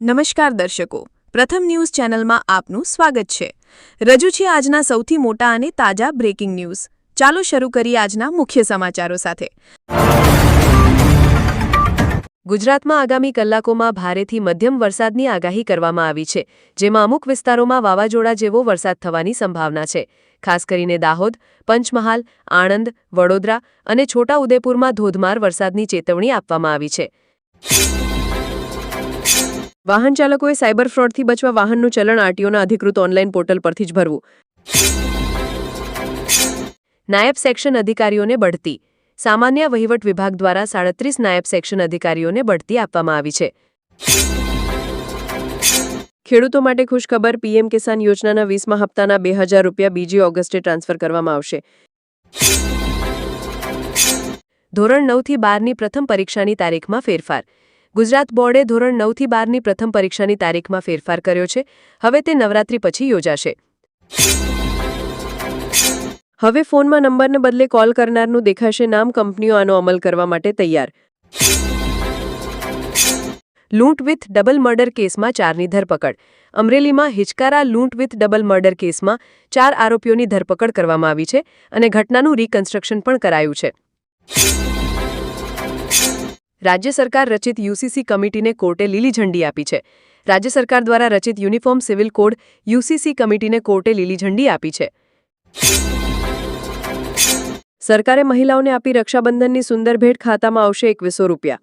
નમસ્કાર દર્શકો. પ્રથમ ન્યૂઝ ચેનલમાં આપનું સ્વાગત છે. રજૂ છે આજના સૌથી મોટા અને તાજા બ્રેકિંગ ન્યૂઝ ચાલો શરૂ કરીએ આજના મુખ્ય સમાચારો સાથે. ગુજરાતમાં આગામી કલાકોમાં ભારેથી મધ્યમ વરસાદની આગાહી કરવામાં આવી છે, જેમાં અમુક વિસ્તારોમાં વાવાઝોડા જેવો વરસાદ થવાની સંભાવના છે. ખાસ કરીને દાહોદ, પંચમહાલ, આણંદ, વડોદરા અને છોટાઉદેપુરમાં ધોધમાર વરસાદની ચેતવણી આપવામાં આવી છે. વાહન ચાલકોએ સાયબર ફ્રોડથી બચવા વાહનનું ચલણ આરટીઓના અધિકૃત ઓનલાઈન પોર્ટલ પરથી જ ભરવું. નાયબ સેક્શન અધિકારીઓને બઢતી. સામાન્ય વહીવટ વિભાગ દ્વારા સાડત્રીસ નાયબ સેક્શન અધિકારીઓને બઢતી આપવામાં આવી છે. ખેડૂતો માટે ખુશખબર પીએમ કિસાન યોજનાના વીસમા હપ્તાના બે હજાર રૂપિયા બીજી ઓગસ્ટે ટ્રાન્સફર કરવામાં આવશે. ધોરણ નવથી બારની પ્રથમ પરીક્ષાની તારીખમાં ફેરફાર. ગુજરાત બોર્ડે ધોરણ નવથી બારની પ્રથમ પરીક્ષાની તારીખમાં ફેરફાર કર્યો છે. હવે તે નવરાત્રી પછી યોજાશે. હવે ફોનમાં નંબરને બદલે કોલ કરનારનું દેખાશે નામ, કંપનીઓ આનો અમલ કરવા માટે તૈયાર. લૂંટ વિથ ડબલ મર્ડર કેસમાં ચારની ધરપકડ. અમરેલીમાં હિચકારા લૂંટ વિથ ડબલ મર્ડર કેસમાં ચાર આરોપીઓની ધરપકડ કરવામાં આવી છે અને ઘટનાનું રીકન્સ્ટ્રક્શન પણ કરાયું છે. રાજ્ય સરકાર રચિત યુસીસી કમિટીને કોર્ટે લીલી ઝંડી આપી છે. રાજ્ય સરકાર દ્વારા રચિત યુનિફોર્મ સિવિલ કોડ યુસીસી કમિટીને કોર્ટે લીલી ઝંડી આપી છે. સરકારે મહિલાઓને આપી રક્ષાબંધનની સુંદર ભેટ ખાતામાં આવશે એકવીસો રૂપિયા.